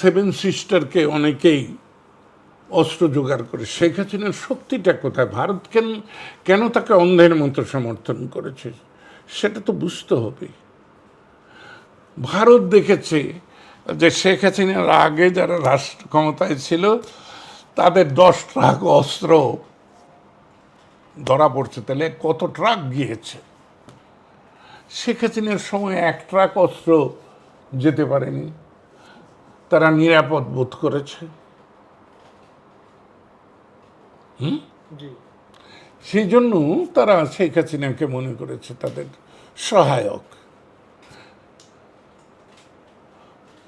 Seven সিস্টারকে অনেকেই অস্ত্র জোগাড় করে। শেখ হাসিনার শক্তিটা কোথায়? ভারত কেন কেন তাকে অন্ধের মতো সমর্থন করেছে? সেটা তো বুঝতে হবে। ভারত দেখেছে যে শেখ হাসিনার আগে যারা রাষ্ট্র ক্ষমতায় ছিল, তাদের দশ ট্রাক অস্ত্র ধরা পড়ছে। তাহলে কত ট্রাক গিয়েছে? শেখ হাসিনার সময় এক ট্রাক অস্ত্র যেতে পারেনি। তারা নিরাপদ বোধ করেছে। সেই জন্য তারা শেখ হাসিনাকে মনে করেছে তাদের সহায়ক।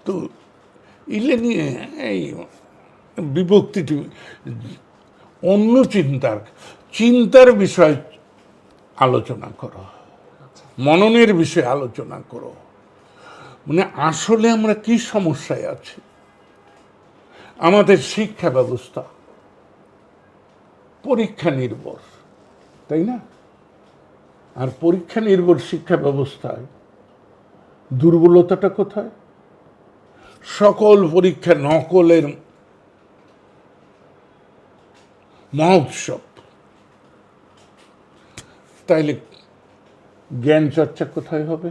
তো ইলে নিয়ে এই বিভক্তিটি অন্য চিন্তার চিন্তার বিষয় আলোচনা করো। মননের বিষয়ে আলোচনা করো। মানে আসলে আমরা কি সমস্যায় আছি? আমাদের শিক্ষা ব্যবস্থা, পরীক্ষা নির্ভর, তাই না? আর পরীক্ষা নির্ভর শিক্ষা ব্যবস্থায় দুর্বলতাটা কোথায়? সকল পরীক্ষা নকলের মহোৎসব। তাইলে জ্ঞান চর্চা কোথায় হবে?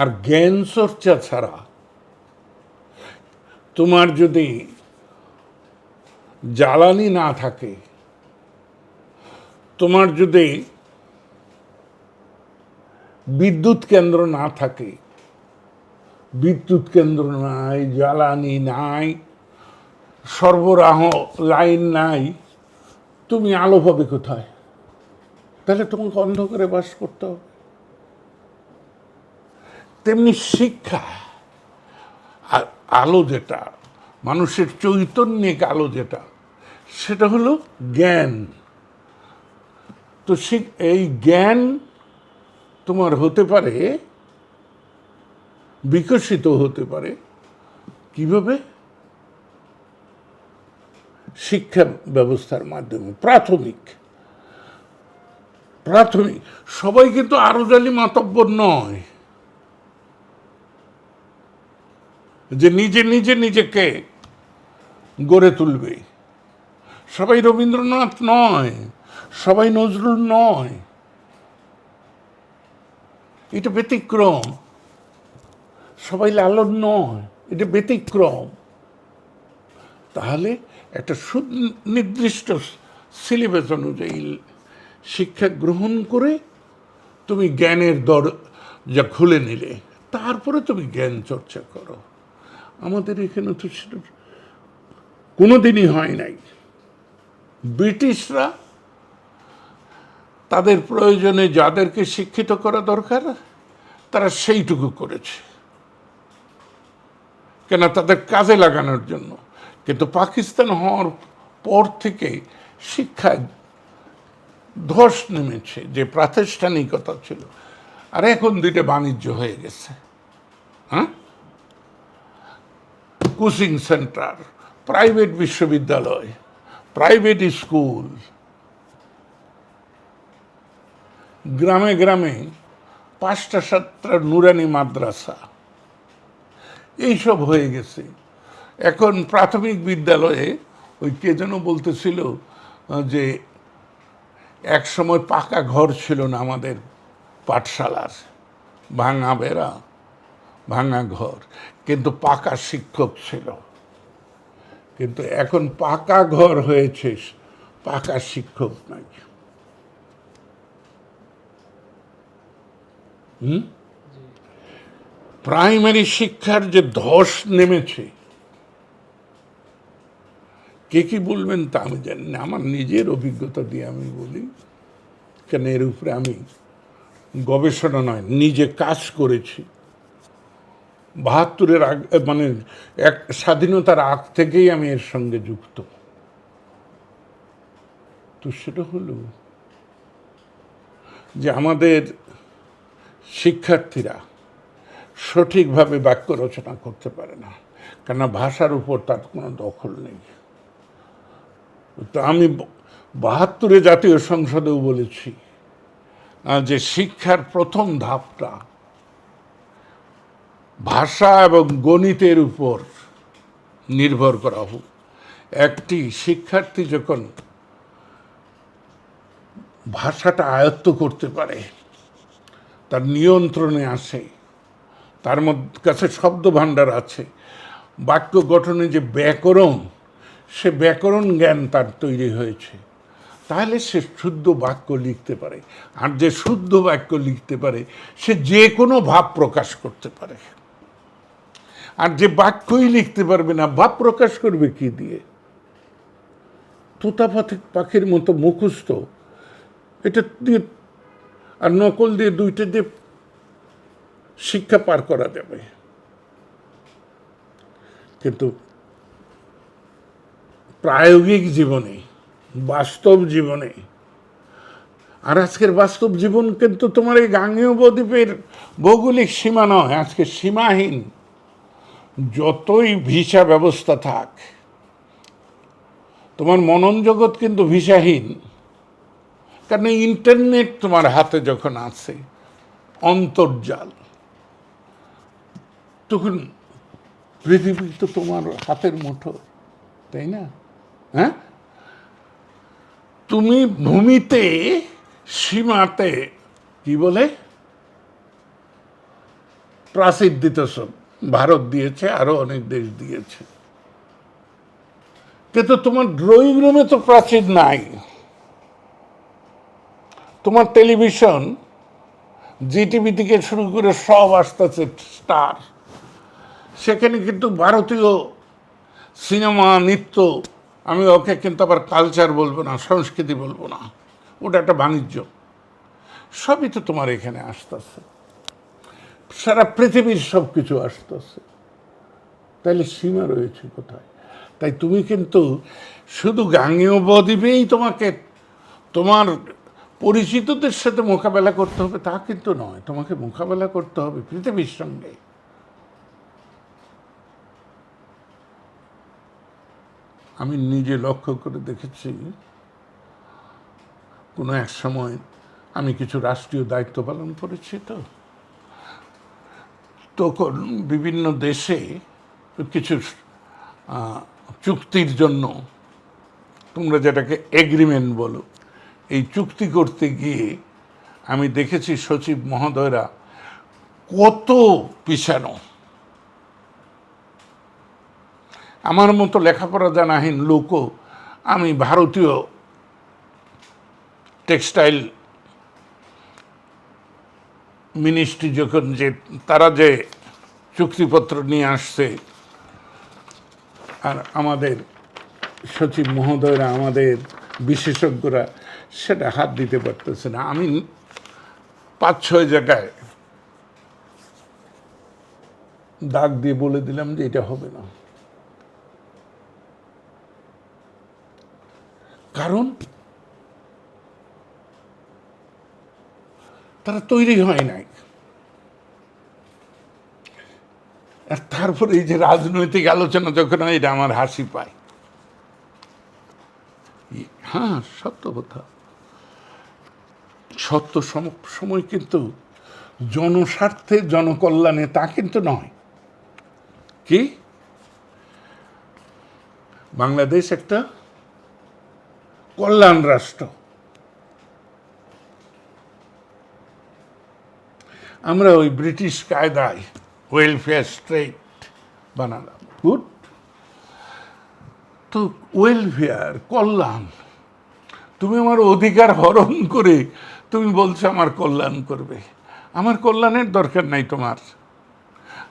আর জ্ঞান চর্চা ছাড়া তোমার যদি জ্বালানি না থাকে, তোমার যদি বিদ্যুৎ কেন্দ্র না থাকে, বিদ্যুৎ কেন্দ্র নাই, জ্বালানি নাই, সরবরাহ লাইন নাই, তুমি আলো পাবে কোথায়? তাহলে তোমাকে অন্ধকারে বাস করতে হবে। তেমনি শিক্ষা আলো যেটা, মানুষের চৈতন্যিক আলো যেটা, সেটা হলো জ্ঞান। তো এই জ্ঞান তোমার হতে পারে, বিকশিত হতে পারে, কীভাবে? শিক্ষা ব্যবস্থার মাধ্যমে, প্রাথমিক। প্রাথমিক, সবাই কিন্তু আরও জালি মাতব্বর নয়। যে নিজে নিজে নিজেকে গড়ে তুলবে। সবাই রবীন্দ্রনাথ নয়, সবাই নজরুল নয়। এটা ব্যতিক্রম। সবাই লালন নয়, এটা ব্যতিক্রম। তাহলে একটা সুনির্দিষ্ট সিলেবাস অনুযায়ী শিক্ষা গ্রহণ করে তুমি জ্ঞানের দর, যা খুলে নিলে, তারপরে তুমি জ্ঞান চর্চা করো। আমাদের এখানে তো সেটা কোনোদিনই হয় নাই। ব্রিটিশরা তাদের প্রয়োজনে যাদেরকে শিক্ষিত করা দরকার, তারা সেইটুকু করেছে। কেন তাদের কাজে লাগানোর জন্য। কিন্তু পাকিস্তান হওয়ার পর থেকে শিক্ষায় ধস নেমেছে, যে প্রাতিষ্ঠানিকতা ছিল। আর এখন দুইটা বাণিজ্য হয়ে গেছে। হ্যাঁ? কোচিং সেন্টার প্রাইভেট বিশ্ববিদ্যালয় প্রাইভেট স্কুল গ্রামে গ্রামে পাঁচটা সাতটা নুরানি মাদ্রাসা এইসব হয়ে গেছে। এখন প্রাথমিক বিদ্যালয়ে ওই কে যেন বলতেছিল, যে এক সময় পাকা ঘর ছিল না আমাদের পাঠশালার, ভাঙা বেড়া। ভাঙা ঘর। কিন্তু পাকা শিক্ষক ছিল। কিন্তু এখন পাকা ঘর হয়েছে পাকা শিক্ষক নাই। প্রাইমারি শিক্ষার যে ধস নেমেছে, কে কি বলবেন তা আমি জানি না। আমার নিজের অভিজ্ঞতা দিয়ে আমি বলি, কেন এর উপরে আমি গবেষণা নয়, নিজে কাজ করেছি। বাহাত্তরের আগ মানে এক স্বাধীনতার আগ থেকেই আমি এর সঙ্গে যুক্ত। তো সেটা হলো যে আমাদের শিক্ষার্থীরা সঠিকভাবে বাক্য রচনা করতে পারে না কেননা ভাষার উপর তার কোনো দখল নেই। তো আমি বাহাত্তরে জাতীয় সংসদেও বলেছি যে শিক্ষার প্রথম ধাপটা ভাষা এবং গণিতের উপর নির্ভর করা হোক। একটি শিক্ষার্থী যখন ভাষাটা আয়ত্ত করতে পারে, তার নিয়ন্ত্রণে আসে, তার মধ্যে কাছে শব্দ ভাণ্ডার আছে, বাক্য গঠনে যে ব্যাকরণ, সে ব্যাকরণ জ্ঞান তার তৈরি হয়েছে, তাহলে সে শুদ্ধ বাক্য লিখতে পারে। আর যে শুদ্ধ বাক্য লিখতে পারে, সে যে কোনো ভাব প্রকাশ করতে পারে। আর যে বাক্যই লিখতে পারবে না, ভাব প্রকাশ করবে কি দিয়ে? তোতা পাখি পাখির মতো মুখস্থ। এটা দিয়ে আর নকল দিয়ে দুইটা দিয়ে শিক্ষা পার করা যাবে। কিন্তু প্রায়োগিক জীবনে, বাস্তব জীবনে, আর আজকের বাস্তব জীবন কিন্তু তোমার এই গাঙ্গেয় বদ্বীপের ভৌগোলিক সীমা নয়, আজকে সীমাহীন। যতই ভিসা ব্যবস্থা থাক, তোমার মনন জগৎ কিন্তু ভিসাহীন। কারণ ইন্টারনেট তোমার হাতে যখন আছে, অন্তর্জাল, তখন পৃথিবী তো তোমার হাতের মুঠো, তাই না? হ্যাঁ? তুমি ভূমিতে, সীমাতে, কি বলে? প্রাচীর দিতেছ। ভারত দিয়েছে, আরও অনেক দেশ দিয়েছে। কিন্তু তোমার ড্রয়িং রুমে তো প্রাচীর নাই। তোমার টেলিভিশন জিটিভি থেকে শুরু করে সব আসতেছে স্টার সেখানে কিন্তু ভারতীয় সিনেমা নৃত্য, আমি ওকে কিন্তু আবার কালচার বলব না, সংস্কৃতি বলব না। ওটা একটা বাণিজ্য। সবই তো তোমার এখানে আসতেছে। সারা পৃথিবীর সব কিছু আসতেছে। তাহলে সীমা রয়েছে কোথায়? তাই তুমি কিন্তু শুধু গাঙ্গেয় বদ্বীপেই তোমাকে, তোমার পরিচিতদের সাথে মোকাবেলা করতে হবে, তা কিন্তু নয়। তোমাকে মোকাবেলা করতে হবে পৃথিবীর সঙ্গে। আমি নিজে লক্ষ্য করে দেখেছি, কোনো এক সময় আমি কিছু রাষ্ট্রীয় দায়িত্ব পালন করেছি তো। তখন বিভিন্ন দেশে কিছু চুক্তির জন্য তোমরা যেটাকে এগ্রিমেন্ট বলো, এই চুক্তি করতে গিয়ে আমি দেখেছি সচিব মহোদয়রা কত পিছানো। আমার মতো লেখাপড়া জানাহীন লোকও আমি ভারতীয় টেক্সটাইল মিনিস্ট্রি যখন যে, তারা যে চুক্তিপত্র নিয়ে আসছে, আর আমাদের সচিব মহোদয়রা, আমাদের বিশেষজ্ঞরা সেটা হাত দিতে পারতেছে না। আমি পাঁচ, ছয় জায়গায় দাগ দিয়ে বলে দিলাম যে এটা হবে না। কারণ তারা তৈরি হয় নাই। আর তারপরে এই যে রাজনৈতিক আলোচনা যখন হয়, এটা আমার হাসি পায়। হ্যাঁ সত্য কথা। সত্য সম- সময় কিন্তু জনস্বার্থে, জনকল্যাণে তা কিন্তু নয়। কি? বাংলাদেশ একটা কল্যাণ রাষ্ট্র। আমরা ওই ব্রিটিশ কায়দায় ওয়েলফেয়ার স্টেট বানালাম। গুড তো ওয়েলফেয়ার কল্যাণ, তুমি আমার অধিকার হরণ করে তুমি বলছো আমার কল্যাণ করবে। আমার কল্যাণের দরকার নাই তোমার।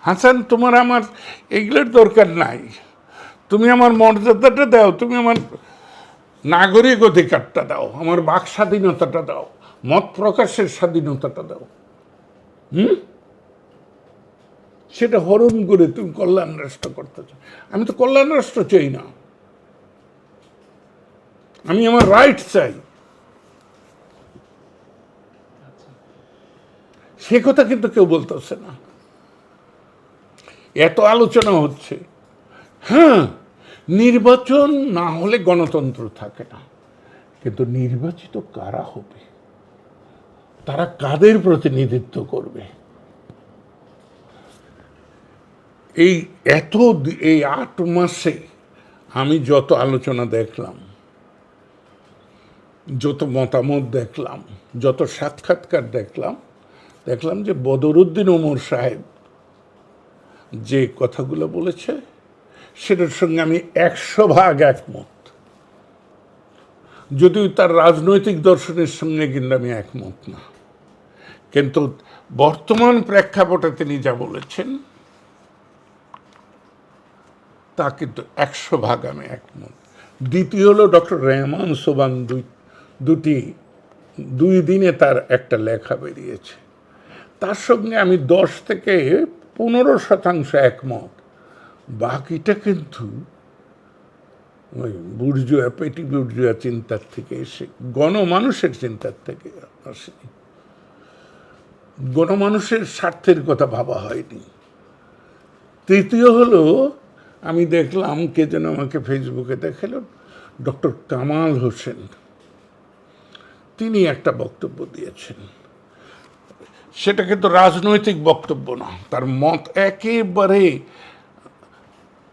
হাসান, তোমার আমার এগুলোর দরকার নাই। তুমি আমার মর্যাদাটা দাও, তুমি আমার নাগরিক অধিকারটা দাও, আমার বাক স্বাধীনতাটা দাও, মত প্রকাশের স্বাধীনতাটা দাও। সেটা হরণ করে তুমি কল্যাণ রাষ্ট্র করতে চাও। আমি তো কল্যাণ রাষ্ট্র চাই না। আমি আমার রাইট চাই। সে কথা কিন্তু কেউ বলতেছে না। এত আলোচনা হচ্ছে। হ্যাঁ নির্বাচন না হলে গণতন্ত্র থাকে না। কিন্তু নির্বাচিত কারা হবে? তারা কাদের প্রতিনিধিত্ব করবে? এই এত এই আট মাসে আমি যত আলোচনা দেখলাম, যত মতামত দেখলাম, যত সাক্ষাৎকার দেখলাম দেখলাম যে বদরুদ্দিন ওমর সাহেব যে কথাগুলো বলেছে, সেটার সঙ্গে আমি একশো ভাগ একমত। যদিও তার রাজনৈতিক দর্শনের সঙ্গে কিন্তু আমি একমত না। কিন্তু বর্তমান প্রেক্ষাপটে তিনি যা বলেছেন, তা কিন্তু একশো ভাগ আমি একমত। দ্বিতীয় হলো ডক্টর রেহমান সোবান দুই, দুটি, দুই দিনে তার একটা লেখা বেরিয়েছে। তার সঙ্গে আমি দশ থেকে পনেরো শতাংশ একমত। বাকিটা কিন্তু ওই বুর্জুয়া, পেটি বুর্জুয়া চিন্তার থেকে এসে, গণমানুষের চিন্তার থেকে আসেনি। গণমানুষের স্বার্থের কথা ভাবা হয়নি। তৃতীয় হলো, আমি দেখলাম কে যেন আমাকে ফেসবুকে দেখাল, ডক্টর কামাল হোসেন। তিনি একটা বক্তব্য দিয়েছেন। সেটা কিন্তু রাজনৈতিক বক্তব্য না, তার মত একেবারে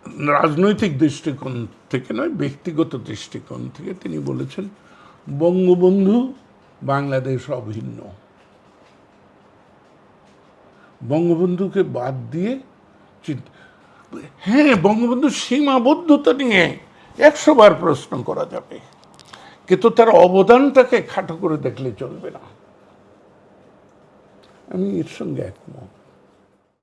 রাজনৈতিক দৃষ্টিকোণ থেকে নয়, ব্যক্তিগত দৃষ্টিকোণ থেকে তিনি বলেছেন, বঙ্গবন্ধু বাংলাদেশ অভিন্ন। বঙ্গবন্ধুকে বাদ দিয়ে হ্যাঁ বঙ্গবন্ধুর সীমাবদ্ধতা নিয়ে একশো বার প্রশ্ন করা যাবে। কিন্তু তার অবদানটাকে খাটো করে দেখলে চলবে না। আমি এর সঙ্গে একমত।